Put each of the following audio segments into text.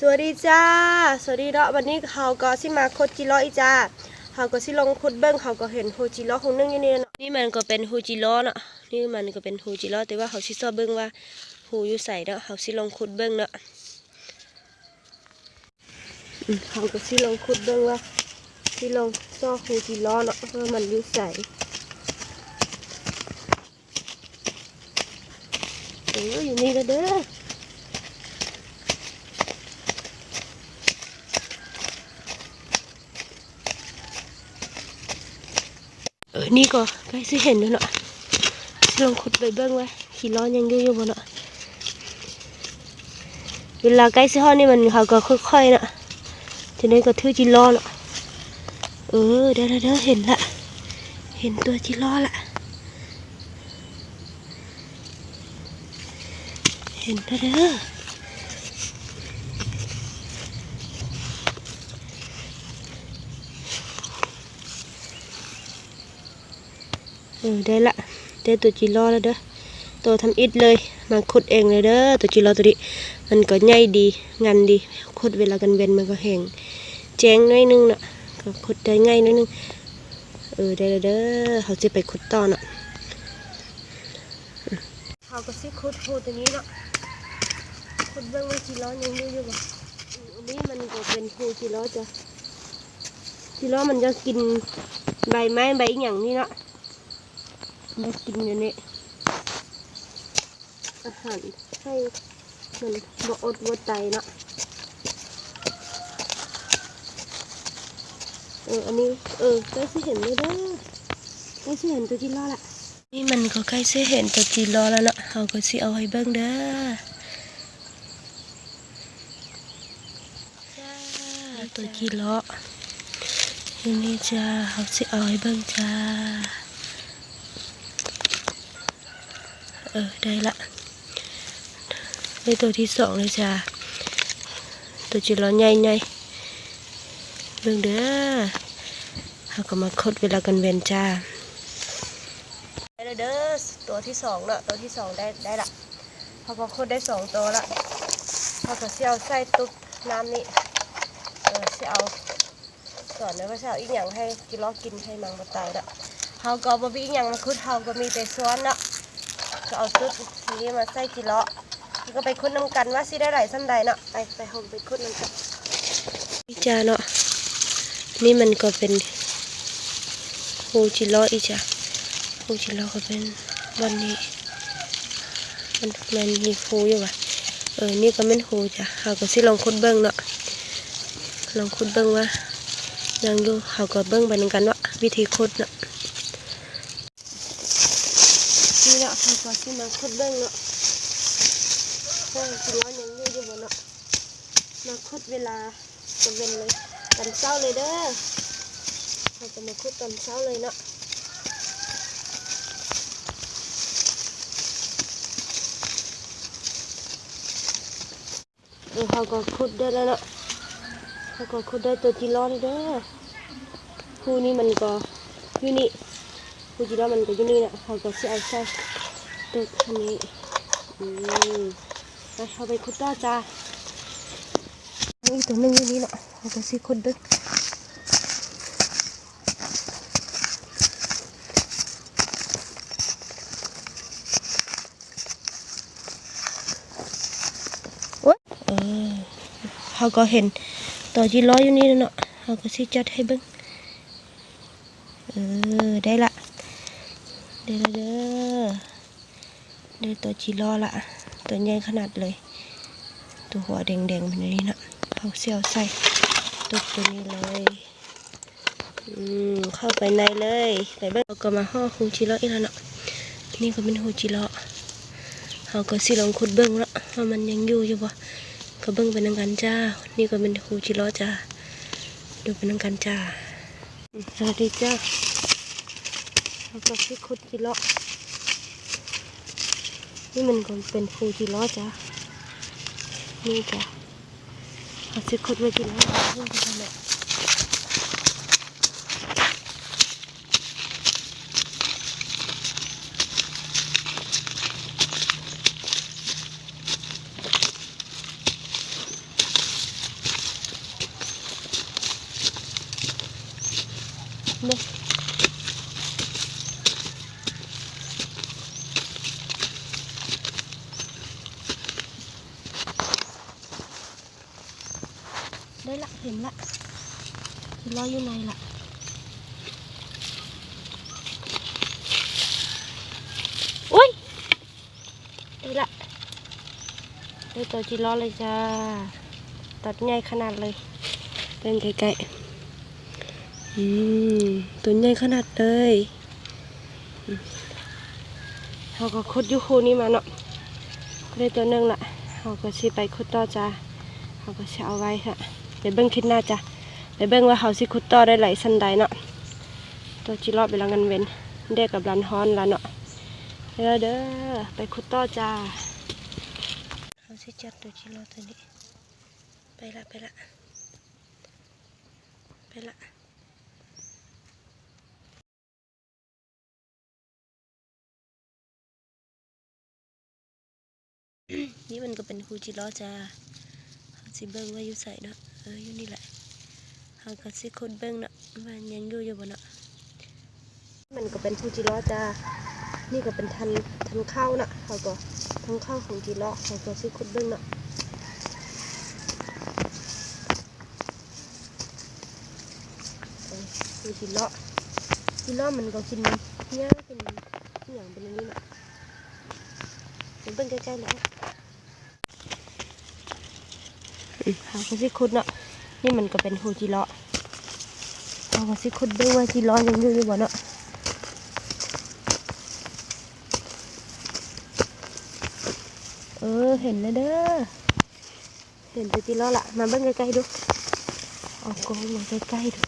สวัสดีจ้า สวัสดีเนาะวันนี้เขาก็สิมาโคจิโร่อีจ้าเขาก็สิลงคุดเบิ้งเขาก็เห็นโฮจิโร่ของนึงอยู่นี่เนาะนี่มันก็เป็นโฮจิโร่เนาะนี่มันก็เป็นโฮจิโร่แต่ว่าเขาสิซอบเบิ้งว่าหูอยู่ใส่เนาะเขาสิลงคุดเบิ้งเนาะอืมเขาก็สิลงคุดเบิ้งว่าสิลงซอกโฮจิโร่เนาะว่ามันอยู่ใส่โอ้ยอยู่นี่ก็เด้อ เออ นี่ก็ใกล้สิเห็นแล้วเนาะลองขุดไปเบิ้งไว่าขี่ล้อยังอยู่อยู่บ่เนาะเวลาใกล้สิฮอนี่มันเขาก็ค่อยๆเนาะทีนี้ก็ถือจีล้อเนาะเออเด้อเด้อเด้อเห็นละเห็นตัวจีล้อละเห็นแล้วเด้อ ออได้ละได้ตัวจีรอแล้วเด้อตัวทำอิดเลยมาขุดเองเลยเด้อตัวจีรอตัวนี้มันก็ใหญ่ดีงานดีขุดเวลากันเวนมันก็แห้งแจ้งน้อยนึงน่ะก็ขุดได้ง่ายน้อยนึงเออได้แล้วเด้อเขาจะไปขุดต่อน่ะเขาก็สิขุดหูตัวนี้เนาะขุดเบิ่งว่าจีรอยังอยู่อยู่บ่อันนี้มันก็เป็นหูจีรอจ้ะจีรอมันจะกินใบไม้ใบอหย่างนี้เนาะ มากินอยู่นี่อาหารให้มันบ่อดบ่ใจเนาะเอออันนี้เออใกล้สิเห็นเลยเด้อใกล้สิเห็นตัวจีรอละนี่มันก็ใกล้สิเห็นตัวจีรอแล้วเนาะเราก็สิเอาให้เบิ่งเด้อตัวจีรออยู่นี่จ้าเราสิเอาให้เบิ่งจ้า เออได้ละ ได้ตัวที่สองเลยจ้าตัวจีร้อนใหญ่ใหญ่เบิ่งเด้อเขาก็มาคดเวลากันเวนจ้าได้แล้วเด้อตัวที่สองเนาะตัวที่สองได้ได้ละเขาก็คดได้สองตัวละเขาก็เสียวใส่ตุ๊กน้ำนี่เออเสียวสอนนะว่าเสียวอีกอย่างให้กินล้อกินให้มังมาตายละเขาก็บ่มีอีกอย่างมาคุดเขาก็มีแต่ซ้อนเนาะ ก็เอาชุดนี้มาใส่กิโลแล้วก็ไปคุดน้ำกันว่าสิได้ไหลซ้ำใดเนาะไปไปผมไปคุดน้ำกันอีจ้าเนาะนี่มันก็เป็นฮูจิโร่อีจ้าฮูจิโร่ก็เป็นวันนี้มันมันมีฮูอยู่ว่ะเออนี่ก็เป็นฮูจ้ะเขาก็สิลองคุดเบิ้งเนาะลองคุดเบิ้งว่ายังอยู่เขาก็เบิ้งไปเหมือนกันว่าวิธีคุดเนาะ นี่ เนาะเขาก็สิมาคุดเบิ้งเนาะโอ้ยกินร้อนยังอยู่อยู่บ่เนาะมาคุดเวลาจะเว้นเลยตอนเช้าเลยเด้อเราจะมาคุดตอนเช้าเลยเนาะเออเขาก็คุดได้แล้วเนาะเขาก็คุดได้ตัวจีร้อนเด้อคู่นี้มันก็อยู่นี่ กูจีรามันก็อยู่นี่นะเขาก็สิเอาใส่ตัวนี้อืมไปเอาไปคุดต่อจ้าอีกตัวหนึงอยู่นี่นะเขาก็สิคุดดึกโอ๊ยเขาก็เห็นตัวจีร้อยอยู่นี่แล้วเนาะเขาก็สิจัดให้เบิ่งเออ ได้ละ เด้อเด้อเด้อตัวจีรอละ ตัวใหญ่ขนาดเลย ตัวหัวแดงๆแบบนี้นะเอาเสียวใส่ตัวตัวนี้เลยอืมเข้าไปในเลยไปเบิ้งเราก็มาห่อฮูจิโร่อีกแล้วเนาะนี่ก็เป็นฮูจิโร่เขาก็สิลองขุดเบิ้งละว่ามันยังอยู่อยู่บ่ก็เบิ้งไปนังกันจ้า นี่ก็เป็นฮูจิโร่จ้า ดูไปนังกันจ้า สวัสดีจ้า เขาจะที่คุดจิเลาะนี่มันก็เป็นฟูจิเลาะจ้ะนี่จ้ะเขาสิขุดไว้จิเลาะเพื่อที่จะเนี่ยเห็นละจิล้ออยู่ในละอุ้ยได้ละได้ตัวจิล้อเลยจ้าตัดใหญ่ขนาดเลย เป็นไกลๆอืมตัวใหญ่ขนาดเลยเราก็ขุดยูคูนี้มาเนาะได้ตัวนึงละเราก็สิไปขุดต่อจ้าเราก็สิเอาไว้ค่ะ ดี๋ยวเบิ้งคลิดหน้าจ้ะเดี๋ยวเบิ้งว่าเขาสิขุดต่อได้ไหลสันใดเนาะตัวจิรอบไปลังกันเว้นเด็กกับรันฮอนละเนาะเด้อเด้อไปขุดต่อจ้าเขาสิจัดตัวจิรอบตัวนี้ไปละไปละไปละนี่มันก็เป็นคูจิโร่จ้าเขาสิเบิ้งว่าอยู่ใส่เนาะ อออยู่นี่แหละเขาก็สิคดเบิ้งเนาะว่ายังอยู่อยู่บ่เนาะมันก็เป็นคูจิโร่จ้านี่ก็เป็นทันทันข้าวเนาะเขาก็ทันข้าวของจิโร่เขาก็สิคดเบิ้งเนาะคือกินเลาะกินเลาะมันก็กินเนี้ยเป็นอหย่างเป็นอย่างนี้นะเป็นเบิ่งใกล้ๆแล้วอืมเขาก็สิคุดเนาะ นี่มันก็เป็นหูจิเลาะเขาก็สิคุดเบิ่งว่าจิเลาะยังอยู่อยู่บ่เนาะเออเห็นแล้วเด้อเห็นตัวจิเลาะละมาเบิ่งใกล้ๆดูเอากล้องมาใกล้ๆดู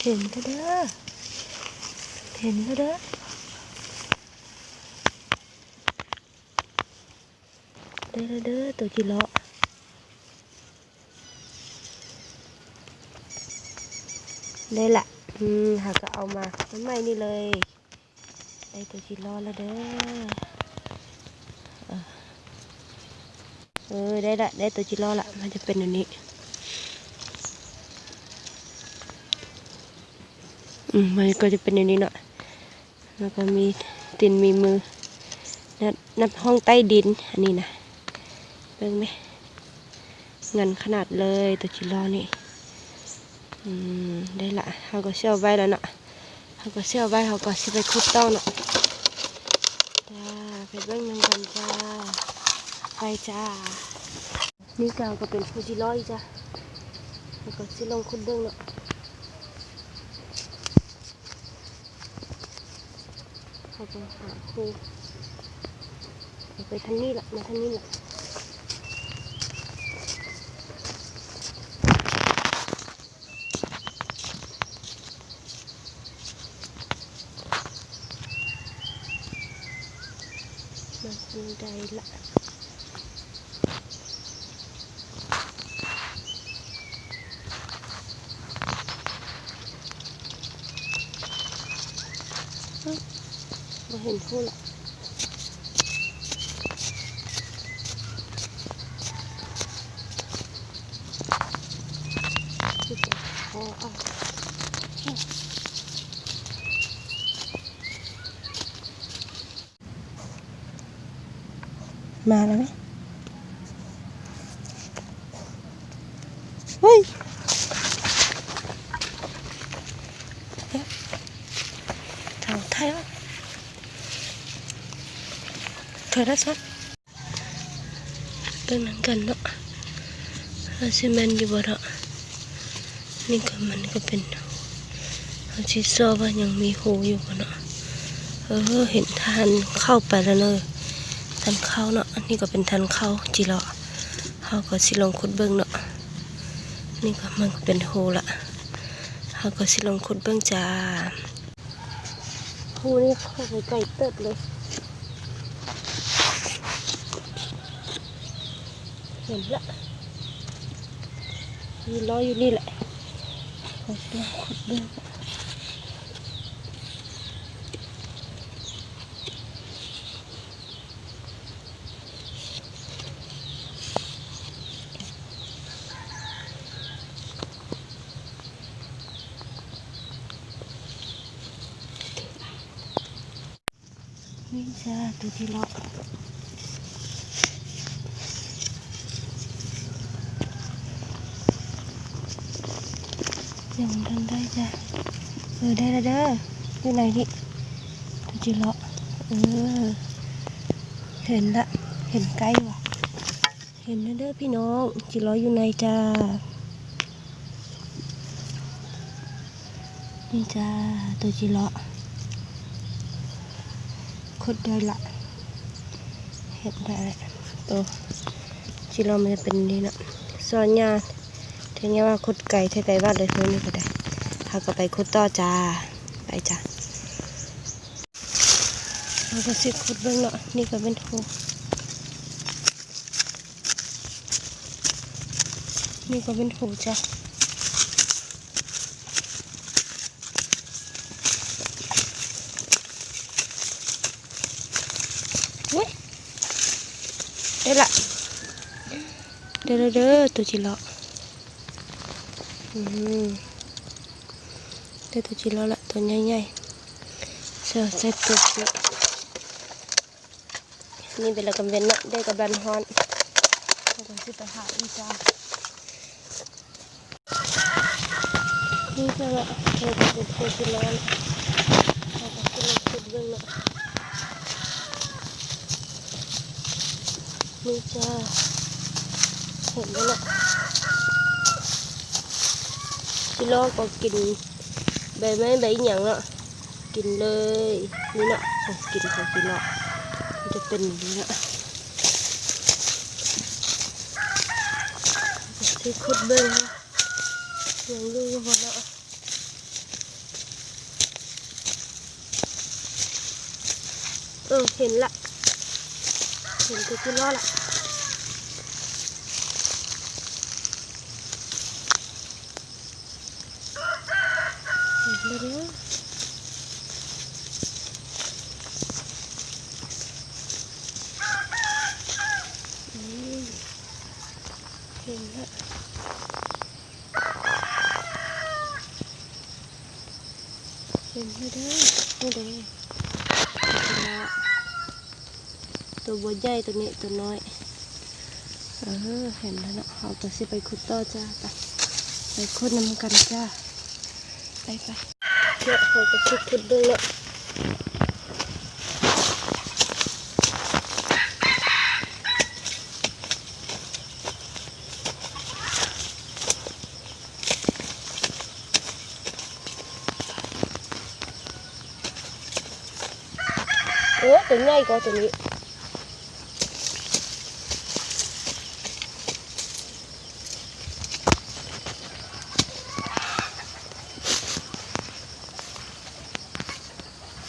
เห็นแล้วเด้อเห็นแล้วเด้อได้แล้วเด้อตัวกิโล ด้ละอืมหาก็เอามาน้ำใหม่นี่เลยได้ตัวกิโลแล้วเด้อ เออได้ละได้ตัวกิโลละมันจะเป็นอย่างนี้ อืมมันก็จะเป็นอย่างนี้เนาะ แล้วก็มีตีนมีมือ นับนับห้องใต้ดิน อันนี้นะเบิ่งไหมเงินขนาดเลยตัวจิรอนี่ ได้ละเขาก็เชื่อไว้แล้วเนาะเขาก็เชื่อไว้เขาก็สิไปคุดต้าเนาะจ้าไปเบิ่งยังกันจ้าไปจ้า นี่กาวก็เป็นฟูจิรออีกจ้าเขาก็สิลงคุดเบิ่งเนาะเขาไปหาคูไปทางนี้แหละมาทางนี้ละมาทางใดละ มาเห็นผู้ละ ที่จะขอเอามาแล้วไหมเฮ้ยเอ๊ะทางไทยวะ เธอได้สักเรื่องนั้นกันเนาะแล้วซีเมนต์อยู่บ่เนาะนี่ก็มันก็เป็นเขาชิซอว่ายังมีหูอยู่กันเนาะเออเห็นทานเข้าไปแล้วเนอะทานเข้าเนาะอันนี้ก็เป็นทานเข้าจีละเขาก็สิลงขุดเบิ้งเนาะนี่ก็มันก็เป็นหูละเขาก็สิลงขุดเบิ้งจ้าหูนี่เข้าไปไกลเติบเลย เห็นละมีล้ออยู่นี่แหละขุดเบิ้งขุดเนี่จ้าตัวที่เลาะ ยังทันได้จ้ะเออได้แล้วเด้ออยู่ไหนดิตัวจิเลาะเออเห็นละเห็นใกล้ว่ะ เห็นนะเด้อพี่น้องจิเลาะอยู่ไหนจ้านี่จ้าตัวจิเลาะขดได้ละเห็นได้ละตัวจิเลาะมันจะเป็นนี่นะซอนยา เทนี้ว่าขุดไก่เทไก่บ้านเลยเท่านี้ก็ได้ถ้าก็ไปขุดต่อจ้า ไปจ้าเราก็สิขุดเบิ่งเนาะนี่ก็เป็นโถนี่ก็เป็นโถจ้าเว้ยได้ละเด้อเด้อเด้อตัวจิเลาะ อืมได้ตัวจิเลาะละตัวใหญ่ๆเสือใส่ปุกนี่นี่เป็นละกำเวนเนาะได้กับบันฮอนก็สิไปหาอีจ้านี่ก็ละเออเป็นตัวจิเลาะเราก็สิลองขุดเบิ่งเนาะนี่จ้าเห็นไหมเนาะ จิโลก็กินใบไม้ใบหยังเนาะกินเลยนี่เนาะของกินของกินเนาะมันจะเป็นอย่างนี้เนาะที่ขุดเบิ้งนะยังดูอยู่พอเนาะเออเห็นละเห็นตัวจิโลละเห็นเลยเด้ออืมเห็นละเห็นเลยเด้อนี่เด้อตัว บัวใหญ่ตัวนี้ตัวน้อย เออเห็นแล้วเนาะเอาตัวสิไปขุดต่อจ้าไปไปขุดน้ำกันจ้าไปไปเดี๋ยวเราจะขุดขุดดูเนาะโอ้ตัวใหญ่กว่าตัวนี้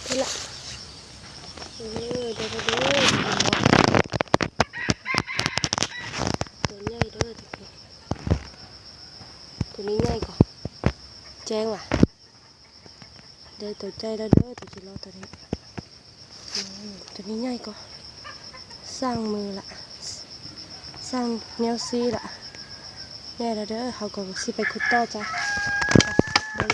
นี่ละเออเดี๋ยวเดี๋ยวเดี๋ยวตัวใหญ่เด้อตัวนี้ตัวนี้ใหญ่กว่า แจ้งว่ะเดี๋ยวตัวใจแล้วเด้อตัวจิโร่ตัวนี้ตัวนี้ใหญ่กว่าสร้างมือละสร้างแนวซีละใหญ่แล้วเด้อเขาก็สิไปขุดต่อจ้ะ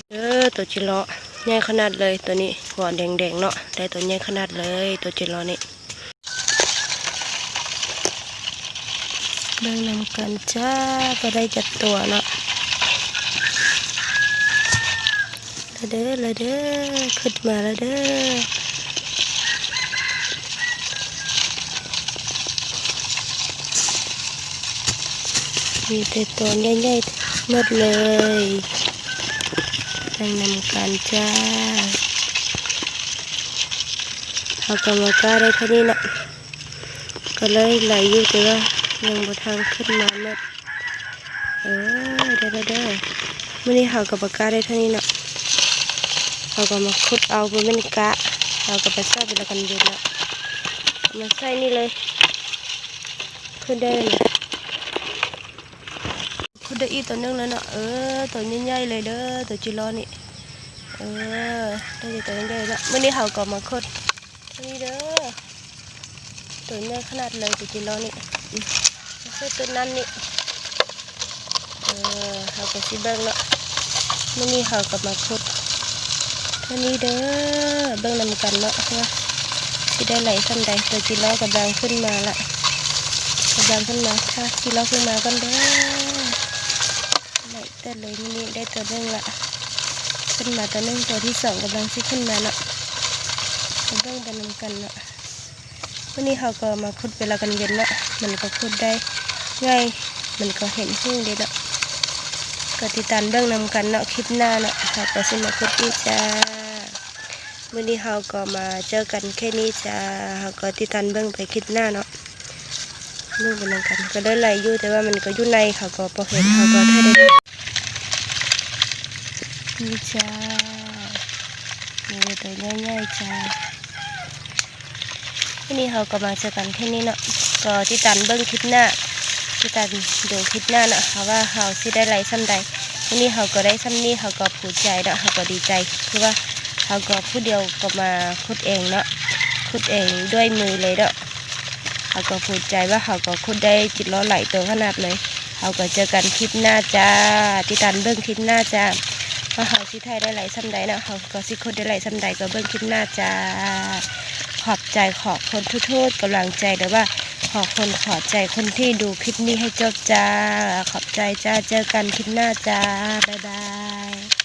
เด้อตัวจิโร่ใหญ่ขนาดเลยตัวนี้หัวแดงๆเนาะได้ตัวใหญ่ขนาดเลยตัวจิโร่นี่เบิ่งนำกันจ้าก็ได้จัดตัวเนาะ ละเด้อละเด้อขึ้นมาละเด้อมีแต่ตัวใหญ่ๆหมดเลยเบิ่งนำกันจ้าเอากรรมการได้เท่านี้นะก็เลยไหลอยู่แต่ว่ายังบ่ทางขึ้นมาเม็ดเออเด้อเด้อมื่อนี้เขากับปากกาได้เท่านี้นะ เขาก็มาขุดเอาไปเป็นกะเราก็ไปใส่ไปแล้วกันเย็นเนาะเอมาใส่นี่เลยขึ้นได้เลยขุดได้อีกตัวนึงแล้วเนาะเออตัวใหญ่ๆเลยเด้อตัวจิโร่นี่เออได้ตัวใหญ่ๆแล้วมื่อนี้เขาก็มาขุดเท่านี้เด้อตัวใหญ่ขนาดเลยตัวจิโร่นี่อืมไม่ใช่ตัวนั้นนี่เออเขาก็สิเบิ้งเนาะมื่อนี้เขาก็มาขุด เท่านี้เด้อเบิ้งนำกันเนาะว่าสิได้ไหลสันใดตัวจิโร่กำลังขึ้นมาละกำลังขึ้นมาค่ะจิโร่ขึ้นมากันเด้อไหลเต้นเลยนี่ได้ตัวหนึงละขึ้นมาตัวนึงตัวที่สองกำลังที่ขึ้นมาเนาะเบิ่งไปนำกันเนาะวันนี้เขาก็มาขุดเวลากันเย็นเนาะมันก็ขุดได้ง่ายมันก็เห็นหิ้งเด้เนาะก็ติดตามเบิ่งนำกันเนาะคลิปหน้าเนาะเขาก็สิมาขุดอีกจ้า วันนี้เขาก็มาเจอกันแค่นี้จ้าเขาก็ติดตามเบิ่งไปคลิปหน้าเนาะนู่นเป็นนังกัน ก็ได้ไหลอยู่แต่ว่ามันก็อยู่ในเขาก็พอเห็นเขาก็ถ้าได้นี่จ้านี่ตัวง่ายๆจ้าทีนี้เขาก็มาเจอกันแค่นี้เนาะก็ที่ตันเบิ้องคลิปหน้าที่ตันดูคลิปหน้าเนาะเขาว่าเขาสิได้ไหลซ้ำใดทีนี้เขาก็ได้ซ้ำนี้เขาก็ผูกใจเนาะเขาก็ดีใจคือว่า เขาก็ผู้เดียวก็มาคุดเองเนาะคุดเองด้วยมือเลยเนาะเขาก็ภูมิใจว่าเขาก็คุดได้จิตล้อไหลตัวขนาดเลยเขาก็เจอกันคลิปหน้าจ้าติดตามเบิ้องคลิปหน้าจ้าว่าเขาสิไทยได้ไหลซ้ำใดเนาะเขาก็สิคุดได้ไหลซ้ำใดก็เบิ้องคลิปหน้าจ้าขอบใจขอบคนทุกๆกำลังใจหรือว่าขอบคนขอบใจคนที่ดูคลิปนี้ให้จบจ้า ขอบใจจ้า เจอกันคลิปหน้าจ้า บ๊ายบาย